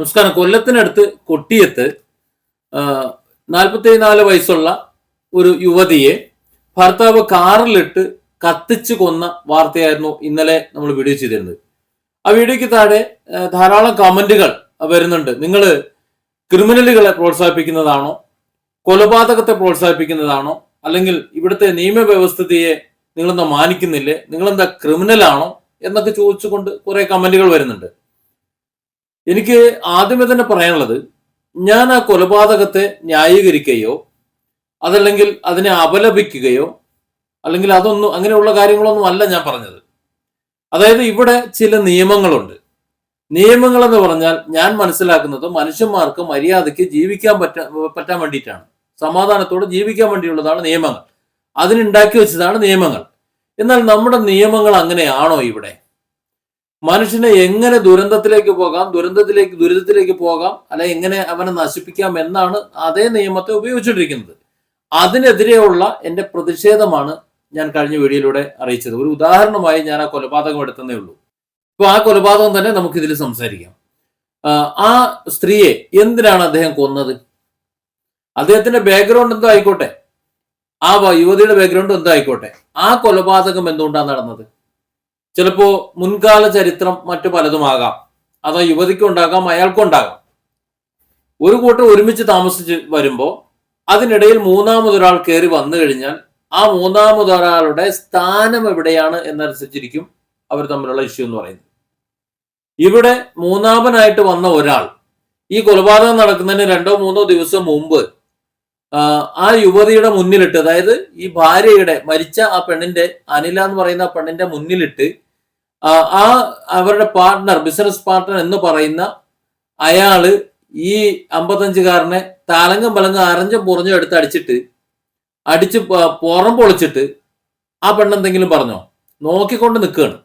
നമസ്കാരം. കൊല്ലത്തിനടുത്ത് കൊട്ടിയത്ത് നാൽപ്പത്തി നാല് വയസ്സുള്ള ഒരു യുവതിയെ ഭർത്താവ് കാറിലിട്ട് കത്തിച്ചു കൊന്ന വാർത്തയായിരുന്നു ഇന്നലെ നമ്മൾ വീഡിയോ ചെയ്തിരുന്നത്. ആ വീഡിയോയ്ക്ക് താഴെ ധാരാളം കമന്റുകൾ വരുന്നുണ്ട്. നിങ്ങൾ ക്രിമിനലുകളെ പ്രോത്സാഹിപ്പിക്കുന്നതാണോ? കൊലപാതകത്തെ പ്രോത്സാഹിപ്പിക്കുന്നതാണോ? അല്ലെങ്കിൽ ഇവിടുത്തെ നിയമവ്യവസ്ഥിതിയെ നിങ്ങളെന്താ മാനിക്കുന്നില്ലേ? നിങ്ങളെന്താ ക്രിമിനലാണോ? എന്നൊക്കെ ചോദിച്ചുകൊണ്ട് കുറെ കമന്റുകൾ വരുന്നുണ്ട്. എനിക്ക് ആദ്യമേ തന്നെ പറയാനുള്ളത് ഞാൻ ആ കൊലപാതകത്തെ ന്യായീകരിക്കുകയോ അതല്ലെങ്കിൽ അതിനെ അപലപിക്കുകയോ അല്ലെങ്കിൽ അതൊന്നും അങ്ങനെയുള്ള കാര്യങ്ങളൊന്നും അല്ല ഞാൻ പറഞ്ഞത്. അതായത് ഇവിടെ ചില നിയമങ്ങളുണ്ട്. നിയമങ്ങൾ എന്ന് പറഞ്ഞാൽ ഞാൻ മനസ്സിലാക്കുന്നത് മനുഷ്യന്മാർക്ക് മര്യാദയ്ക്ക് ജീവിക്കാൻ പറ്റാ പറ്റാൻ വേണ്ടിയിട്ടാണ്. സമാധാനത്തോടെ ജീവിക്കാൻ വേണ്ടിയുള്ളതാണ് നിയമങ്ങൾ. അതിനുണ്ടാക്കി വെച്ചതാണ് നിയമങ്ങൾ. എന്നാൽ നമ്മുടെ നിയമങ്ങൾ അങ്ങനെയാണോ ഇവിടെ? മനുഷ്യനെ എങ്ങനെ ദുരന്തത്തിലേക്ക് പോകാം ദുരന്തത്തിലേക്ക് ദുരിതത്തിലേക്ക് പോകാം അല്ലെ എങ്ങനെ അവനെ നശിപ്പിക്കാം എന്നാണ് അതേ നിയമത്തെ ഉപയോഗിച്ചുകൊണ്ടിരിക്കുന്നത്. അതിനെതിരെയുള്ള എന്റെ പ്രതിഷേധമാണ് ഞാൻ കഴിഞ്ഞ വീഡിയോയിലൂടെ അറിയിച്ചത്. ഒരു ഉദാഹരണമായി ഞാൻ ആ കൊലപാതകം എടുത്തതേ ഉള്ളൂ. അപ്പൊ ആ കൊലപാതകം തന്നെ നമുക്ക് ഇതിൽ സംസാരിക്കാം. ആ, സ്ത്രീയെ എന്തിനാണ് അദ്ദേഹം കൊന്നത്? അദ്ദേഹത്തിന്റെ ബാക്ക്ഗ്രൗണ്ട് എന്തോ ആയിക്കോട്ടെ. ആ യുവതിയുടെ ബാക്ക്ഗ്രൗണ്ട് എന്തോ ആയിക്കോട്ടെ. ആ കൊലപാതകം എന്തുകൊണ്ടാണ് നടന്നത്? ചിലപ്പോ മുൻകാല ചരിത്രം മറ്റു പലതുമാകാം അതോ യുവതിക്കും ഉണ്ടാകാം അയാൾക്കും ഉണ്ടാകാം ഒരു കൂട്ടം ഒരുമിച്ച് താമസിച്ച് വരുമ്പോൾ അതിനിടയിൽ മൂന്നാമതൊരാൾ കയറി വന്നു കഴിഞ്ഞാൽ ആ മൂന്നാമതൊരാളുടെ സ്ഥാനം എവിടെയാണ് എന്നനുസരിച്ചിരിക്കും അവർ തമ്മിലുള്ള ഇഷ്യൂ എന്ന് പറയുന്നത്. ഇവിടെ മൂന്നാമനായിട്ട് വന്ന ഒരാൾ ഈ കൊലപാതകം നടക്കുന്നതിന് രണ്ടോ മൂന്നോ ദിവസം മുമ്പ് ആ, യുവതിയുടെ മുന്നിലിട്ട് അതായത് ഈ ഭാര്യയുടെ മരിച്ച ആ പെണ്ണിന്റെ അനില എന്ന് പറയുന്ന ആ പെണ്ണിന്റെ മുന്നിലിട്ട് ആ അവരുടെ പാർട്ട്ണർ ബിസിനസ് പാർട്ട്ണർ എന്ന് പറയുന്ന അയാൾ ഈ അമ്പത്തഞ്ചുകാരനെ തലങ്ങും പലങ്ങും അരഞ്ചും പുറഞ്ഞും എടുത്ത് അടിച്ചിട്ട് അടിച്ച് പുറം പൊളിച്ചിട്ട് ആ പെണ്ണെന്തെങ്കിലും പറഞ്ഞോ? നോക്കിക്കൊണ്ട് നിൽക്കുകയാണ്.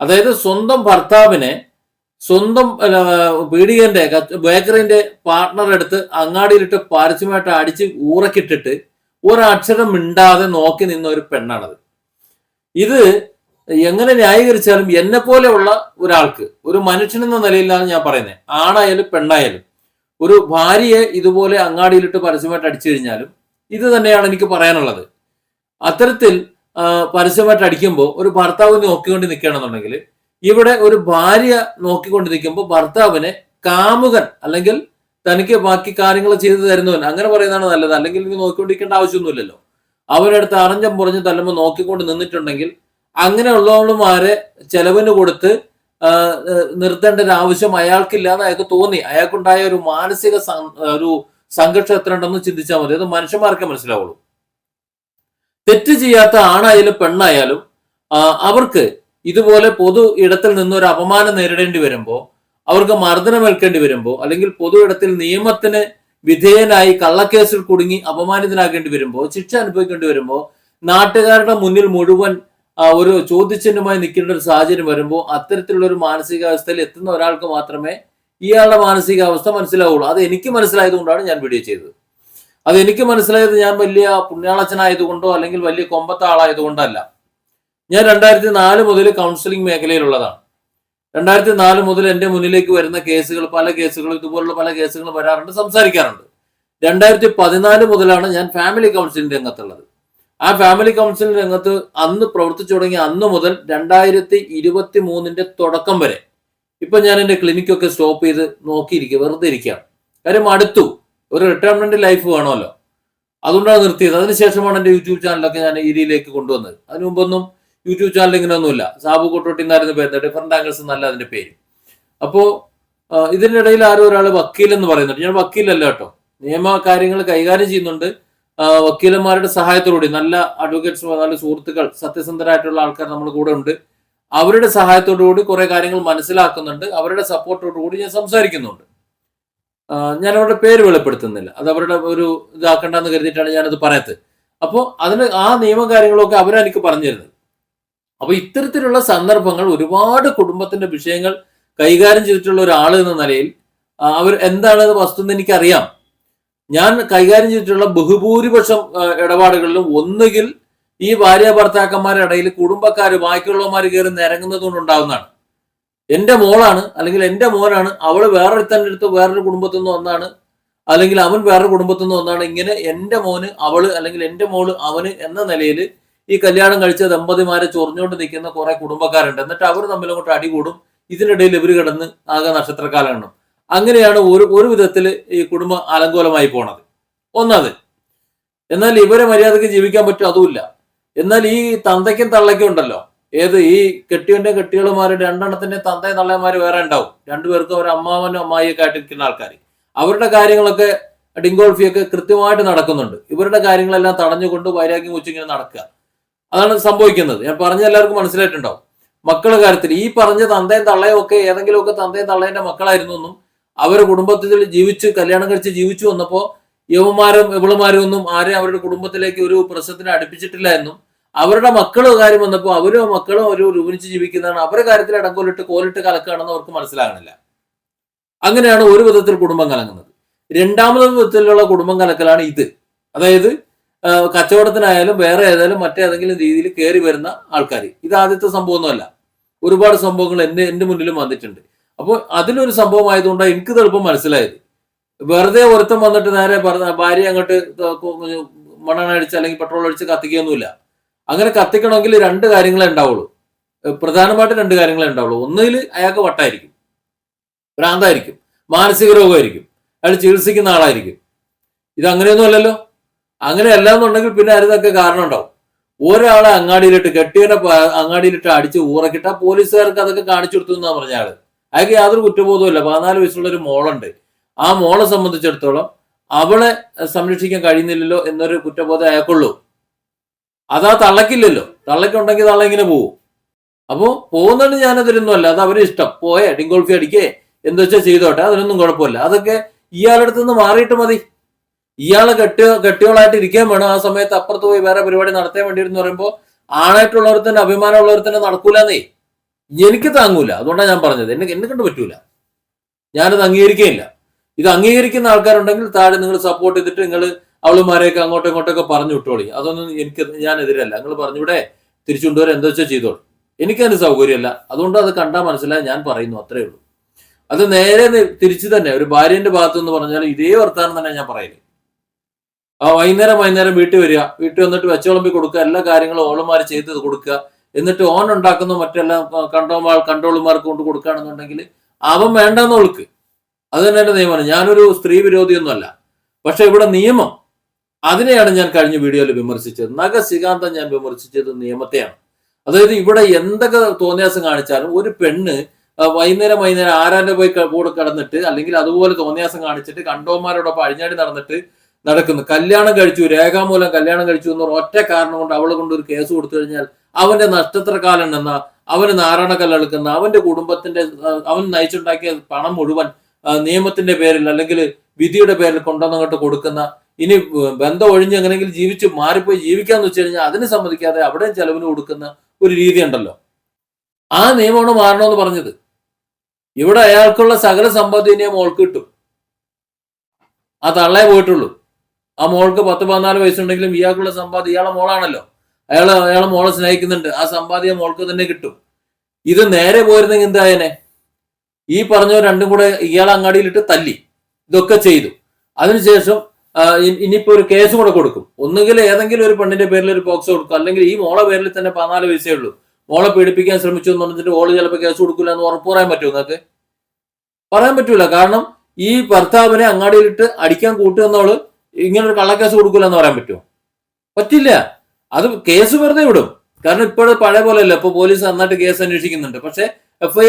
അതായത് സ്വന്തം ഭർത്താവിനെ സ്വന്തം പീഡികന്റെ ബേക്കറിന്റെ പാർട്ട്ണർ എടുത്ത് അങ്ങാടിയിലിട്ട് പരസ്യമായിട്ട് അടിച്ച് ഊറക്കിട്ടിട്ട് ഒരക്ഷരം മിണ്ടാതെ നോക്കി നിന്ന ഒരു പെണ്ണാണത്. ഇത് എങ്ങനെ ന്യായീകരിച്ചാലും എന്നെ പോലെയുള്ള ഒരാൾക്ക് ഒരു മനുഷ്യൻ എന്ന നിലയിലാണ് ഞാൻ പറയുന്നത് ആണായാലും പെണ്ണായാലും ഒരു ഭാര്യയെ ഇതുപോലെ അങ്ങാടിയിലിട്ട് പരസ്യമായിട്ട് അടിച്ചു കഴിഞ്ഞാലും ഇത് തന്നെയാണ് എനിക്ക് പറയാനുള്ളത്. അത്തരത്തിൽ പരസ്യമായിട്ട് അടിക്കുമ്പോൾ ഒരു ഭർത്താവ് നോക്കിക്കൊണ്ട് നിൽക്കുകയാണെന്നുണ്ടെങ്കിൽ ഇവിടെ ഒരു ഭാര്യ നോക്കിക്കൊണ്ടിരിക്കുമ്പോൾ ഭർത്താവിനെ കാമുകൻ അല്ലെങ്കിൽ തനിക്ക് ബാക്കി കാര്യങ്ങൾ ചെയ്തു തരുന്നവൻ അങ്ങനെ പറയുന്നതാണ് നല്ലത്. അല്ലെങ്കിൽ ഇനി നോക്കിക്കൊണ്ടിരിക്കേണ്ട ആവശ്യമൊന്നുമില്ലല്ലോ. അവരടുത്ത് അറിഞ്ഞം പുറഞ്ഞ് തല്ലുമ്പോൾ നോക്കിക്കൊണ്ട് നിന്നിട്ടുണ്ടെങ്കിൽ അങ്ങനെയുള്ളവളുമാരെ ചെലവിന് കൊടുത്ത് നിർത്തേണ്ട ഒരു ആവശ്യം അയാൾക്കില്ല എന്ന് അയാൾക്ക് തോന്നി. അയാൾക്കുണ്ടായ ഒരു മാനസിക ഒരു സംഘർഷം എത്ര ഉണ്ടെന്ന് ചിന്തിച്ചാൽ മതി. അത് മനുഷ്യന്മാർക്കേ മനസ്സിലാവുള്ളൂ. തെറ്റ് ചെയ്യാത്ത ആണായാലും പെണ്ണായാലും അവർക്ക് ഇതുപോലെ പൊതു ഇടത്തിൽ നിന്ന് ഒരു അപമാനം നേരിടേണ്ടി വരുമ്പോൾ അവർക്ക് മർദ്ദനമേൽക്കേണ്ടി വരുമ്പോൾ അല്ലെങ്കിൽ പൊതു ഇടത്തിൽ നിയമത്തിന് വിധേയനായി കള്ളക്കേസിൽ കുടുങ്ങി അപമാനിതനാകേണ്ടി വരുമ്പോൾ ശിക്ഷ അനുഭവിക്കേണ്ടി വരുമ്പോൾ നാട്ടുകാരുടെ മുന്നിൽ മുഴുവൻ ഒരു ചോദ്യചിഹ്നമായി നിൽക്കേണ്ട ഒരു സാഹചര്യം വരുമ്പോൾ അത്തരത്തിലുള്ള ഒരു മാനസികാവസ്ഥയിൽ എത്തുന്ന ഒരാൾക്ക് മാത്രമേ ഇയാളുടെ മാനസികാവസ്ഥ മനസ്സിലാവുള്ളൂ. അത് എനിക്ക് മനസ്സിലായതുകൊണ്ടാണ് ഞാൻ വീഡിയോ ചെയ്തത്. അത് എനിക്ക് മനസ്സിലായത് ഞാൻ വലിയ പുണ്യാളച്ചനായതുകൊണ്ടോ അല്ലെങ്കിൽ വലിയ കൊമ്പത്ത ആളായതുകൊണ്ടല്ല ഞാൻ രണ്ടായിരത്തി നാല് മുതൽ കൗൺസിലിംഗ് മേഖലയിലുള്ളതാണ്. രണ്ടായിരത്തി നാല് മുതൽ എന്റെ മുന്നിലേക്ക് വരുന്ന കേസുകൾ പല കേസുകളും ഇതുപോലുള്ള പല കേസുകളും വരാറുണ്ട് സംസാരിക്കാറുണ്ട്. രണ്ടായിരത്തി പതിനാല് മുതലാണ് ഞാൻ ഫാമിലി കൗൺസിലിംഗ് രംഗത്തുള്ളത്. ആ ഫാമിലി കൗൺസിലിംഗ് രംഗത്ത് അന്ന് പ്രവർത്തിച്ചു തുടങ്ങിയ അന്ന് മുതൽ രണ്ടായിരത്തി ഇരുപത്തി മൂന്നിന്റെ തുടക്കം വരെ ഇപ്പൊ ഞാൻ എന്റെ ക്ലിനിക്കൊക്കെ സ്റ്റോപ്പ് ചെയ്ത് നോക്കിയിരിക്കുക വെറുതെ ഇരിക്കുകയാണ് കാര്യം അടുത്തു ഒരു റിട്ടയർമെന്റ് ലൈഫ് വേണമല്ലോ. അതുകൊണ്ടാണ് നിർത്തിയത്. അതിനുശേഷമാണ് എന്റെ യൂട്യൂബ് ചാനലൊക്കെ ഞാൻ ഈ രീതിയിലേക്ക് കൊണ്ടുവന്നത്. അതിനു മുമ്പൊന്നും യൂട്യൂബ് ചാനൽ ഇങ്ങനെ ഒന്നുമില്ല സാബു കൊട്ടോട്ടി എന്നായിരുന്നു പേര് ഡിഫറെന്റ് ആംഗിൾസ് എന്നല്ല അതിന്റെ പേര്. അപ്പോ ഇതിനിടയിൽ ആരും ഒരാൾ വക്കീൽ എന്ന് പറയുന്നുണ്ട്. ഞാൻ വക്കീലല്ല കേട്ടോ. നിയമ കാര്യങ്ങൾ കൈകാര്യം ചെയ്യുന്നുണ്ട്. വക്കീലന്മാരുടെ സഹായത്തോടുകൂടി നല്ല അഡ്വക്കേറ്റ്സ് നല്ല സുഹൃത്തുക്കൾ സത്യസന്ധരായിട്ടുള്ള ആൾക്കാർ നമ്മുടെ കൂടെ ഉണ്ട്. അവരുടെ സഹായത്തോടു കൂടി കുറെ കാര്യങ്ങൾ മനസ്സിലാക്കുന്നുണ്ട്. അവരുടെ സപ്പോർട്ടോടു കൂടി ഞാൻ സംസാരിക്കുന്നുണ്ട്. ഞാൻ അവരുടെ പേര് വെളിപ്പെടുത്തുന്നില്ല. അത് അവരുടെ ഒരു ഇതാക്കണ്ടെന്ന് കരുതിയിട്ടാണ് ഞാനത് പറയാത്തത് അപ്പോൾ അതിന് ആ നിയമ കാര്യങ്ങളൊക്കെ അവരെനിക്ക് പറഞ്ഞു തരുന്നത് അപ്പൊ ഇത്തരത്തിലുള്ള സന്ദർഭങ്ങൾ ഒരുപാട് കുടുംബത്തിന്റെ വിഷയങ്ങൾ കൈകാര്യം ചെയ്തിട്ടുള്ള ഒരാൾ എന്ന നിലയിൽ അവർ എന്താണ് വസ്തുത എനിക്കറിയാം. ഞാൻ കൈകാര്യം ചെയ്തിട്ടുള്ള ബഹുഭൂരിപക്ഷം ഇടപാടുകളിലും ഒന്നുകിൽ ഈ ഭാര്യ ഭർത്താക്കന്മാരുടെ ഇടയിൽ കുടുംബക്കാർ ബാക്കിയുള്ളവന്മാർ കയറി നിരങ്ങുന്നത് കൊണ്ടുണ്ടാവുന്നതാണ് എന്റെ മോളാണ് അല്ലെങ്കിൽ എന്റെ മോനാണ് അവൾ വേറൊരുത്തന്റെ അടുത്ത് വേറൊരു കുടുംബത്തിൽ നിന്ന് വന്നാണ് അല്ലെങ്കിൽ അവൻ വേറൊരു കുടുംബത്തിൽ നിന്ന് വന്നാണ് ഇങ്ങനെ എന്റെ മോന് അവൾ അല്ലെങ്കിൽ എന്റെ മോൾ അവന് എന്ന നിലയിൽ ഈ കല്യാണം കഴിച്ച ദമ്പതിമാരെ ചൊറിഞ്ഞുകൊണ്ട് നിൽക്കുന്ന കുറെ കുടുംബക്കാരുണ്ട്. എന്നിട്ട് അവർ തമ്മിൽ അങ്ങോട്ട് അടികൂടും ഇതിനിടയിൽ ഇവർ കിടന്ന് ആകെ നക്ഷത്രക്കാലാണ് അങ്ങനെയാണ് ഒരു ഒരു വിധത്തിൽ ഈ കുടുംബം അലങ്കോലമായി പോണത്. ഒന്നത്. എന്നാൽ ഇവരെ മര്യാദയ്ക്ക് ജീവിക്കാൻ പറ്റും അതുമില്ല. എന്നാൽ ഈ തന്തയ്ക്കും തള്ളയ്ക്കും ഉണ്ടല്ലോ. ഏത് ഈ കെട്ടിയന്റെ കെട്ടികളുമാര് രണ്ടെണ്ണത്തിന്റെ തന്തയും തള്ളയന്മാര് വേറെ ഉണ്ടാവും. രണ്ടുപേർക്കും അവർ അമ്മാവനും അമ്മായിയൊക്കെ ആയിട്ട് നിൽക്കുന്ന ആൾക്കാർ അവരുടെ കാര്യങ്ങളൊക്കെ ഡിങ്കോൾഫിയൊക്കെ കൃത്യമായിട്ട് നടക്കുന്നുണ്ട്. ഇവരുടെ കാര്യങ്ങളെല്ലാം തടഞ്ഞുകൊണ്ട് വൈരാഗ്യം വെച്ചിങ്ങനെ നടക്കുക. അതാണ് സംഭവിക്കുന്നത്. ഞാൻ പറഞ്ഞ എല്ലാവർക്കും മനസ്സിലായിട്ടുണ്ടാവും. മക്കളുടെ കാര്യത്തിൽ ഈ പറഞ്ഞ തന്തയും തള്ളയും ഒക്കെ ഏതെങ്കിലുമൊക്കെ തന്തയും തള്ളേന്റെ മക്കളായിരുന്നു എന്നും അവരുടെ കുടുംബത്തിൽ ജീവിച്ച് കല്യാണം കഴിച്ച് ജീവിച്ചു വന്നപ്പോൾ യുവമാരും ഇവളുമാരും ഒന്നും ആരെയും അവരുടെ കുടുംബത്തിലേക്ക് ഒരു പ്രശ്നത്തിന് അടുപ്പിച്ചിട്ടില്ല എന്നും അവരുടെ മക്കൾ കാര്യം വന്നപ്പോൾ അവരും മക്കളും ഒരു രൂപിച്ച് ജീവിക്കുന്നതാണ്. അവരുടെ കാര്യത്തിൽ ഇടങ്കോലിട്ട് കോലിട്ട് കലക്കുകയാണെന്ന് അവർക്ക് മനസ്സിലാകണില്ല. അങ്ങനെയാണ് ഒരു വിധത്തിൽ കുടുംബം കലങ്ങുന്നത്. രണ്ടാമത് വിധത്തിലുള്ള കുടുംബം കലക്കലാണ് ഇത്. അതായത് കച്ചവടത്തിനായാലും വേറെ ഏതായാലും മറ്റേതെങ്കിലും രീതിയിൽ കയറി വരുന്ന ആൾക്കാർ ഇത് ആദ്യത്തെ സംഭവമൊന്നുമല്ല. ഒരുപാട് സംഭവങ്ങൾ എന്റെ എന്റെ മുന്നിലും വന്നിട്ടുണ്ട്. അപ്പോൾ അതിലൊരു സംഭവം ആയതുകൊണ്ടാണ് എനിക്ക് എളുപ്പം മനസ്സിലായത്. വെറുതെ ഒരുത്തം വന്നിട്ട് നേരെ ഭാര്യ അങ്ങോട്ട് മണ്ണെണ്ണ അല്ലെങ്കിൽ പെട്രോൾ അടിച്ച് കത്തിക്കുകയൊന്നുമില്ല. അങ്ങനെ കത്തിക്കണമെങ്കിൽ രണ്ട് കാര്യങ്ങളെ ഉണ്ടാവുള്ളൂ. പ്രധാനമായിട്ട് രണ്ട് കാര്യങ്ങളെ ഉണ്ടാവുള്ളൂ. ഒന്നിൽ അയാൾക്ക് വട്ടായിരിക്കും. ഭ്രാന്തായിരിക്കും. മാനസിക രോഗമായിരിക്കും. അയാൾ ചികിത്സിക്കുന്ന ആളായിരിക്കും. ഇത് അങ്ങനെയൊന്നും അല്ലല്ലോ. അങ്ങനെ അല്ലാന്നുണ്ടെങ്കിൽ പിന്നെ അതിനൊക്കെ കാരണം ഉണ്ടാവും. ഒരാളെ അങ്ങാടിയിലിട്ട് കെട്ടിയവനെ അങ്ങാടിയിലിട്ട് അടിച്ച് ഊറക്കിട്ട പോലീസുകാർക്ക് അതൊക്കെ കാണിച്ചു കൊടുത്തു എന്നാ പറഞ്ഞ ആൾ. അയാൾക്ക് യാതൊരു കുറ്റബോധവും ഇല്ല പതിനാല് വയസ്സുള്ള ഒരു മോളുണ്ട്. ആ മോളെ സംബന്ധിച്ചിടത്തോളം അവളെ സംരക്ഷിക്കാൻ കഴിയുന്നില്ലല്ലോ എന്നൊരു കുറ്റബോധം അയാൾക്കുള്ളൂ. അതാ തള്ളക്കില്ലല്ലോ തള്ളക്കുണ്ടെങ്കിൽ തള്ള ഇങ്ങനെ പോവും. അപ്പോൾ പോകുന്നുണ്ട് ഞാനതിലൊന്നും അല്ല. അത് അവരെ ഇഷ്ടം. പോയേ ഡിങ്കോൾഫി അടിക്കേ എന്താ വെച്ചാൽ ചെയ്തോട്ടെ അതിനൊന്നും കുഴപ്പമില്ല. അതൊക്കെ ഇയാളുടെ അടുത്ത് നിന്ന് മാറിയിട്ട് മതി. ഇയാളെ കെട്ടി കെട്ടിയോളായിട്ട് ഇരിക്കാൻ വേണം. ആ സമയത്ത് അപ്പുറത്ത് പോയി വേറെ പരിപാടി നടത്താൻ വേണ്ടിയിരുന്നു പറയുമ്പോൾ ആണായിട്ടുള്ളവർ തന്നെ അഭിമാനമുള്ളവർ തന്നെ നടക്കൂലെന്നേ. എനിക്ക് താങ്ങൂല. അതുകൊണ്ടാണ് ഞാൻ പറഞ്ഞത്. എന്നെ എന്നെ കണ്ട് പറ്റൂല. ഞാനത് അംഗീകരിക്കുകയില്ല ഇത് അംഗീകരിക്കുന്ന ആൾക്കാരുണ്ടെങ്കിൽ താഴെ നിങ്ങൾ സപ്പോർട്ട് ചെയ്തിട്ട് നിങ്ങൾ അവളുമാരെയൊക്കെ അങ്ങോട്ടും ഇങ്ങോട്ടൊക്കെ പറഞ്ഞു വിട്ടോളി. അതൊന്നും എനിക്ക് ഞാൻ എതിരല്ല. നിങ്ങൾ പറഞ്ഞൂടെ തിരിച്ചുകൊണ്ടുവരെ എന്താ വെച്ചാൽ ചെയ്തോളൂ. എനിക്കതിന് സൗകര്യമല്ല. അതുകൊണ്ട് അത് കണ്ടാൽ മനസ്സിലായി ഞാൻ പറയുന്നു. അത്രേ ഉള്ളൂ. അത് നേരെ തിരിച്ചു തന്നെ ഒരു ഭാര്യന്റെ ഭാഗത്തു നിന്ന് പറഞ്ഞാൽ ഇതേ വർത്താനം തന്നെ ഞാൻ പറയുന്നത് ആ വൈകുന്നേരം വൈകുന്നേരം വീട്ടിൽ വരിക. വീട്ടിൽ വന്നിട്ട് വെച്ചോളമ്പി കൊടുക്കുക. എല്ലാ കാര്യങ്ങളും ഓളുമാർ ചെയ്ത് കൊടുക്കുക. എന്നിട്ട് ഓൺ ഉണ്ടാക്കുന്ന മറ്റെല്ലാം കണ്ടോമാൾ കണ്ടോളുമാർക്ക് കൊണ്ട് കൊടുക്കുകയാണെന്നുണ്ടെങ്കിൽ അവൻ വേണ്ടെന്ന് ഒളുക്ക് അത് തന്നെ എന്റെ നിയമമാണ് ഞാനൊരു സ്ത്രീ വിരോധിയൊന്നുമല്ല. പക്ഷെ ഇവിടെ നിയമം. അതിനെയാണ് ഞാൻ കഴിഞ്ഞ വീഡിയോയിൽ വിമർശിച്ചത്. നഖസികാന്തം ഞാൻ വിമർശിച്ചത് നിയമത്തെയാണ്. അതായത് ഇവിടെ എന്തൊക്കെ തോന്നിയാസം കാണിച്ചാലും ഒരു പെണ്ണ് വൈകുന്നേരം വൈകുന്നേരം ആരാന്റെ പോയി കൂടെ കിടന്നിട്ട് അല്ലെങ്കിൽ അതുപോലെ തോന്നിയാസം കാണിച്ചിട്ട് കണ്ടോന്മാരോടൊപ്പം അഴിഞ്ഞാടി നടന്നിട്ട് നടക്കുന്നു. കല്യാണം കഴിച്ചു രേഖാമൂലം കല്യാണം കഴിച്ചു എന്ന ഒറ്റ കാരണം കൊണ്ട് അവളെ കൊണ്ട് ഒരു കേസ് കൊടുത്തു കഴിഞ്ഞാൽ അവന്റെ നക്ഷത്രകാലൻ എന്ന അവന് നാരായണക്കല്ലെടുക്കുന്ന അവന്റെ കുടുംബത്തിന്റെ അവൻ നയിച്ചുണ്ടാക്കിയ പണം മുഴുവൻ നിയമത്തിന്റെ പേരിൽ അല്ലെങ്കിൽ വിധിയുടെ പേരിൽ കൊണ്ടുവന്നങ്ങോട്ട് കൊടുക്കുന്ന ഇനി ബന്ധം ഒഴിഞ്ഞ് എങ്ങനെയെങ്കിലും ജീവിച്ച് മാറിപ്പോയി ജീവിക്കാന്ന് വെച്ച് കഴിഞ്ഞാൽ അതിന് സമ്മതിക്കാതെ അവിടെയും ചെലവിന് കൊടുക്കുന്ന ഒരു രീതി ഉണ്ടല്ലോ ആ നിയമമാണ് മാറണമെന്ന് പറഞ്ഞത്. ഇവിടെ അയാൾക്കുള്ള സകല സമ്പാദ്യം മോൾക്ക് കിട്ടും. ആ തള്ളേ പോയിട്ടുള്ളൂ. ആ മോൾക്ക് പത്ത് പതിനാല് വയസ്സുണ്ടെങ്കിലും ഇയാൾക്കുള്ള സമ്പാദ്യം ഇയാളെ മോളാണല്ലോ. അയാൾ അയാളെ മോളെ സ്നേഹിക്കുന്നുണ്ട്. ആ സമ്പാദ്യം മോൾക്ക് തന്നെ കിട്ടും. ഇത് നേരെ പോയിരുന്നെങ്കിൽ എന്തായനെ ഈ പറഞ്ഞ രണ്ടും കൂടെ ഇയാളെ അങ്ങാടിയിലിട്ട് തല്ലി. ഇതൊക്കെ ചെയ്തു. അതിനുശേഷം ഇനിയിപ്പോ ഒരു കേസ് കൂടെ കൊടുക്കും. ഒന്നുകിൽ ഏതെങ്കിലും ഒരു പെണ്ണിന്റെ പേരിൽ ഒരു ബോക്സ് കൊടുക്കും. അല്ലെങ്കിൽ ഈ മോളെ പേരിൽ തന്നെ പതിനാല് വയസ്സേ ഉള്ളൂ. മോളെ പീഡിപ്പിക്കാൻ ശ്രമിച്ചു എന്ന് പറഞ്ഞിട്ട് ഓൾ ചിലപ്പോൾ കേസ് കൊടുക്കില്ല എന്ന് ഉറപ്പ് പറയാൻ പറ്റുമോ നിങ്ങൾക്ക് പറയാൻ പറ്റൂല. കാരണം ഈ ഭർത്താവിനെ അങ്ങാടിയിലിട്ട് അടിക്കാൻ കൂട്ടുന്നവൾ ഇങ്ങനെ ഒരു കള്ളക്കേസ് കൊടുക്കില്ല എന്ന് പറയാൻ പറ്റുമോ? പറ്റില്ല. അത് കേസ് വെറുതെ വിടും. കാരണം ഇപ്പോഴും പഴയ പോലെ അല്ല ഇപ്പൊ പോലീസ് നന്നായിട്ട് കേസ് അന്വേഷിക്കുന്നുണ്ട്. പക്ഷെ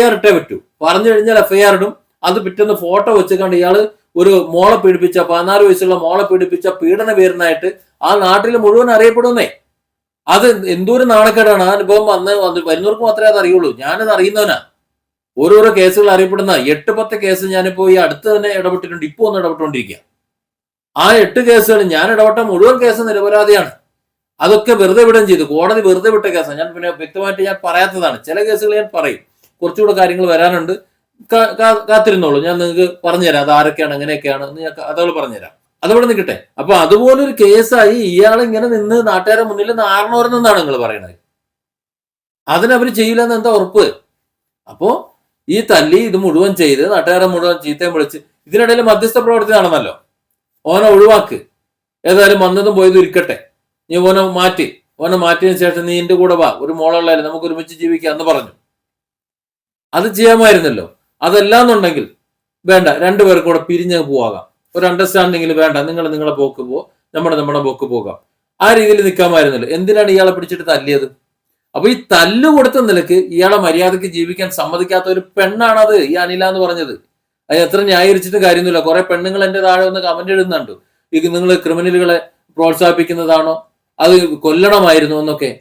ആർ ഇട്ടേ പറ്റൂ. പറഞ്ഞു കഴിഞ്ഞാൽ എഫ് ഐ ആർ ഇടും. അത് പിറ്റേന്ന് ഫോട്ടോ വെച്ചുകൊണ്ട് ഇയാൾ ഒരു മോളെ പീഡിപ്പിച്ച പതിനാറ് വയസ്സുള്ള മോളെ പീഡിപ്പിച്ച പീഡന പേരിനായിട്ട് ആ നാട്ടിൽ മുഴുവൻ അറിയപ്പെടുന്നേ. അത് എന്തോരം നാണക്കേടാണ്. ആ അനുഭവം വന്ന് വന്ന് വരുന്നവർക്ക് മാത്രമേ അത് അറിയുള്ളൂ. ഞാനത് അറിയുന്നവനാ. ഓരോരോ കേസുകൾ അറിയപ്പെടുന്ന എട്ട് പത്ത് കേസ് ഞാനിപ്പോ ഈ അടുത്ത് തന്നെ ഇടപെട്ടിട്ടുണ്ട്. ഇപ്പൊ ഒന്ന് ഇടപെട്ടുകൊണ്ടിരിക്കുക ആ എട്ട് കേസുകൾ ഞാൻ ഇടപെട്ട മുഴുവൻ കേസ് നിരപരാധിയാണ്. അതൊക്കെ വെറുതെ വിടുകയും ചെയ്തു. കോടതി വെറുതെ വിട്ട കേസാണ് ഞാൻ പിന്നെ വ്യക്തമായിട്ട് ഞാൻ പറയാത്തതാണ്. ചില കേസുകൾ ഞാൻ പറയും. കുറച്ചുകൂടെ കാര്യങ്ങൾ വരാനുണ്ട്. കാത്തിരുന്നോളൂ. ഞാൻ നിങ്ങൾക്ക് പറഞ്ഞുതരാം. അത് ആരൊക്കെയാണ് എങ്ങനെയൊക്കെയാണ് എന്ന് ഞാൻ അതുകൾ പറഞ്ഞുതരാം. അതവിടെ നിൽക്കട്ടെ. അപ്പൊ അതുപോലൊരു കേസായി ഇയാൾ ഇങ്ങനെ നിന്ന് നാട്ടുകാരുടെ മുന്നിൽ നാരണോരെന്നാണ് നിങ്ങൾ പറയുന്നത് അതിനവര് ചെയ്യില്ല എന്ന് എന്താ ഉറപ്പ്? അപ്പോ ഈ തല്ലി ഇത് മുഴുവൻ ചെയ്ത് നാട്ടുകാരെ മുഴുവൻ ചീത്തയും വിളിച്ച് ഇതിനിടയിൽ മധ്യസ്ഥ പ്രവർത്തി നടന്നല്ലോ. ഓനെ ഒഴിവാക്ക്. ഏതായാലും വന്നതും പോയതും ഇരിക്കട്ടെ. നീ ഓനെ മാറ്റി. ഓനെ മാറ്റിയതിനു ശേഷം നീ എന്റെ കൂടെ വാ. ഒരു മോളുള്ളായാലും നമുക്ക് ഒരുമിച്ച് ജീവിക്കാം എന്ന് പറഞ്ഞു. അത് ചെയ്യാമായിരുന്നല്ലോ. അതല്ലാന്നുണ്ടെങ്കിൽ വേണ്ട. രണ്ടുപേർക്കും കൂടെ പിരിഞ്ഞ് പോകാം. ഒരു അണ്ടർസ്റ്റാൻഡിങ്ങിൽ വേണ്ട. നിങ്ങൾ നിങ്ങളെ പോക്ക് പോ. നമ്മുടെ നമ്മുടെ പോക്ക് പോകാം. ആ രീതിയിൽ നിൽക്കാമായിരുന്നല്ലോ. എന്തിനാണ് ഇയാളെ പിടിച്ചിട്ട് തല്ലിയത്? അപ്പൊ ഈ തല്ല് കൊടുത്ത നിലയ്ക്ക് ഇയാളെ മര്യാദയ്ക്ക് ജീവിക്കാൻ സമ്മതിക്കാത്ത ഒരു പെണ്ണാണത് ഈ അനില എന്ന് പറഞ്ഞത്. അത് എത്ര ന്യായീകരിച്ചിട്ട് കാര്യമൊന്നുമില്ല. കുറെ പെണ്ണുങ്ങൾ എന്റെ താഴെ ഒന്ന് കമന്റ് ഇടുന്നുണ്ട്. ഇത് നിങ്ങൾ ക്രിമിനലുകളെ പ്രോത്സാഹിപ്പിക്കുന്നതാണോ? അത് കൊല്ലണമായിരുന്നു എന്നൊക്കെ.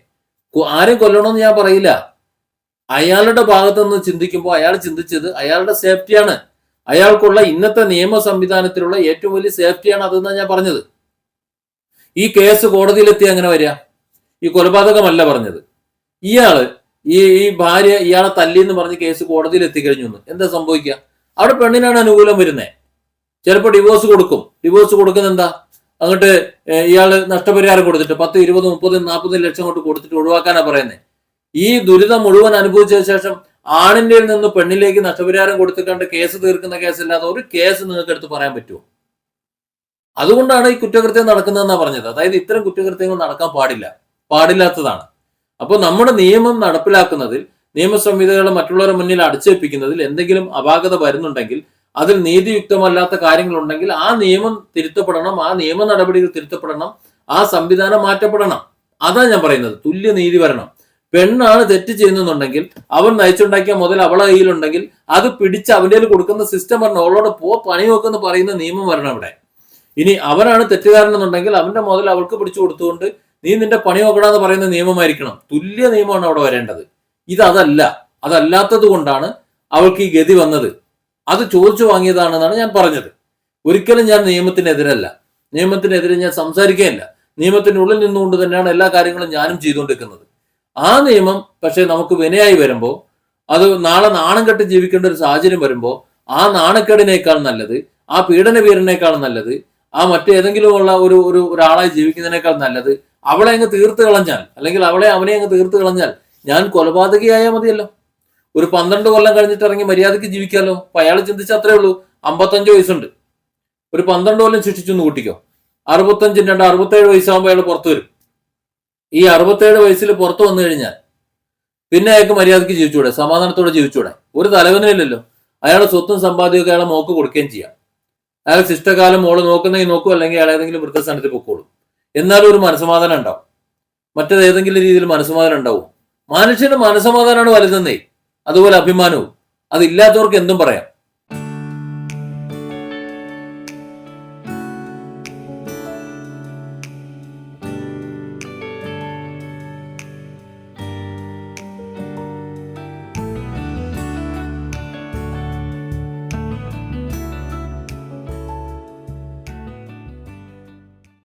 ആരും കൊല്ലണമെന്ന് ഞാൻ പറയില്ല. അയാളുടെ ഭാഗത്തു നിന്ന് ചിന്തിക്കുമ്പോൾ അയാൾ ചിന്തിച്ചത് അയാളുടെ സേഫ്റ്റിയാണ്. അയാൾക്കുള്ള ഇന്നത്തെ നിയമ സംവിധാനത്തിലുള്ള ഏറ്റവും വലിയ സേഫ്റ്റിയാണ് അതെന്നാണ് ഞാൻ പറഞ്ഞത്. ഈ കേസ് കോടതിയിലെത്തി അങ്ങനെ വരിക? ഈ കൊലപാതകമല്ല പറഞ്ഞത്. ഇയാൾ ഈ ഈ ഭാര്യ ഇയാളെ തല്ലിയെന്ന് പറഞ്ഞ് കേസ് കോടതിയിൽ എത്തിക്കഴിഞ്ഞു എന്താ സംഭവിക്കുക? അവിടെ പെണ്ണിനാണ് അനുകൂലം വരുന്നത് ചിലപ്പോൾ ഡിവോഴ്സ് കൊടുക്കും. ഡിവോഴ്സ് കൊടുക്കുന്ന എന്താ? അങ്ങോട്ട് ഇയാൾ നഷ്ടപരിഹാരം കൊടുത്തിട്ട് പത്ത് ഇരുപത് മുപ്പത് നാൽപ്പത് ലക്ഷം കൊണ്ട് കൊടുത്തിട്ട് ഒഴിവാക്കാനാ പറയുന്നത് ഈ ദുരിതം മുഴുവൻ അനുഭവിച്ച ശേഷം ആണിന്റെ നിന്ന് പെണ്ണിലേക്ക് നഷ്ടപരിഹാരം കൊടുത്തിട്ട് കേസ് തീർക്കുന്ന കേസല്ലാതെ ഒരു കേസ് നിങ്ങൾക്ക് എടുത്ത് പറയാൻ പറ്റുമോ? അതുകൊണ്ടാണ് ഈ കുറ്റകൃത്യം നടക്കുന്നതെന്നാ പറഞ്ഞത്. അതായത് ഇത്തരം കുറ്റകൃത്യങ്ങൾ നടക്കാൻ പാടില്ല. പാടില്ലാത്തതാണ്. അപ്പോൾ നമ്മുടെ നിയമം നടപ്പിലാക്കുന്നതിൽ നിയമ സംഹിതകൾ മറ്റുള്ളവരുടെ മുന്നിൽ അടിച്ചേൽപ്പിക്കുന്നതിൽ എന്തെങ്കിലും അപാകത വരുന്നുണ്ടെങ്കിൽ അതിൽ നീതിയുക്തമല്ലാത്ത കാര്യങ്ങളുണ്ടെങ്കിൽ ആ നിയമം തിരുത്തപ്പെടണം ആ നിയമ നടപടികൾ തിരുത്തപ്പെടണം ആ സംവിധാനം മാറ്റപ്പെടണം. അതാണ് ഞാൻ പറയുന്നത്. തുല്യ നീതി വരണം. പെണ്ണാണ് തെറ്റ് ചെയ്യുന്നുണ്ടെങ്കിൽ അവൻ നയിച്ചുണ്ടാക്കിയ മുതൽ അവളെ കയ്യിലുണ്ടെങ്കിൽ അത് പിടിച്ച് അവന്റെ കൊടുക്കുന്ന സിസ്റ്റം വരണം അവളോട് പോ പണി നോക്കെന്ന് പറയുന്ന നിയമം വരണം ഇവിടെ ഇനി അവനാണ് തെറ്റുകാരൻ എന്നുണ്ടെങ്കിൽ അവന്റെ മുതൽ അവൾക്ക് പിടിച്ചു കൊടുത്തുകൊണ്ട് നീ നിന്റെ പണി നോക്കണമെന്ന് പറയുന്ന നിയമമായിരിക്കണം. തുല്യ നിയമമാണ് അവിടെ വരേണ്ടത്. ഇത് അതല്ല അതല്ലാത്തത് കൊണ്ടാണ് അവൾക്ക് ഈ ഗതി വന്നത്. അത് ചോദിച്ചു വാങ്ങിയതാണെന്നാണ് ഞാൻ പറഞ്ഞത്. ഒരിക്കലും ഞാൻ നിയമത്തിനെതിരല്ല. നിയമത്തിനെതിരെ ഞാൻ സംസാരിക്കുകയില്ല. നിയമത്തിനുള്ളിൽ നിന്നുകൊണ്ട് തന്നെയാണ് എല്ലാ കാര്യങ്ങളും ഞാനും ചെയ്തുകൊണ്ടിരിക്കുന്നത്. ആ നിയമം പക്ഷേ നമുക്ക് വിനയായി വരുമ്പോൾ അത് നാളെ നാണം കെട്ട് ജീവിക്കേണ്ട ഒരു സാഹചര്യം വരുമ്പോൾ ആ നാണക്കേടിനേക്കാൾ നല്ലത് ആ പീഡന വീരനേക്കാൾ നല്ലത് ആ മറ്റേതെങ്കിലും ഉള്ള ഒരു ഒരു ഒരാളായി ജീവിക്കുന്നതിനേക്കാൾ നല്ലത് അവളെ അങ്ങ് തീർത്ത് കളഞ്ഞാൽ അല്ലെങ്കിൽ അവളെ അവനെ അങ്ങ് തീർത്ത് കളഞ്ഞാൽ ഞാൻ കൊലപാതകയായാൽ മതിയല്ലോ. ഒരു പന്ത്രണ്ട് കൊല്ലം കഴിഞ്ഞിട്ട് ഇറങ്ങി മര്യാദയ്ക്ക് ജീവിക്കാമല്ലോ അപ്പൊ അയാൾ ചിന്തിച്ച അത്രേ ഉള്ളൂ. അമ്പത്തഞ്ച് വയസ്സുണ്ട്. ഒരു പന്ത്രണ്ട് കൊല്ലം ശിക്ഷിച്ചു കൂട്ടിക്കോ. അറുപത്തഞ്ചും രണ്ട് അറുപത്തേഴ് വയസ്സാകുമ്പോൾ അയാൾ പുറത്തു വരും. ഈ അറുപത്തേഴ് വയസ്സിൽ പുറത്തു വന്നു കഴിഞ്ഞാൽ പിന്നെ അയാൾക്ക് മര്യാദയ്ക്ക് ജീവിച്ചൂടെ സമാധാനത്തോടെ ജീവിച്ചൂടെ ഒരു തലവനില്ലല്ലോ അയാളുടെ സ്വത്തും സമ്പാദ്യമൊക്കെ അയാളെ മോക്ക് കൊടുക്കുകയും ചെയ്യാം. അയാൾ ശിഷ്ടകാലം മോൾ നോക്കുന്നെങ്കിൽ നോക്കും അല്ലെങ്കിൽ അയാൾ ഏതെങ്കിലും വൃദ്ധസ്ഥാനത്ത് പൊക്കോളും. എന്നാലും ഒരു മനസ്സമാധാനം ഉണ്ടാവും. മറ്റേത് ഏതെങ്കിലും രീതിയിൽ മനസ്സമാധാനം ഉണ്ടാവും. മനുഷ്യന്റെ മനസ്സമാധാനമാണ് വലുതെന്നേ. അതുപോലെ അഭിമാനവും. അതില്ലാത്തവർക്ക് എന്തും പറയാം.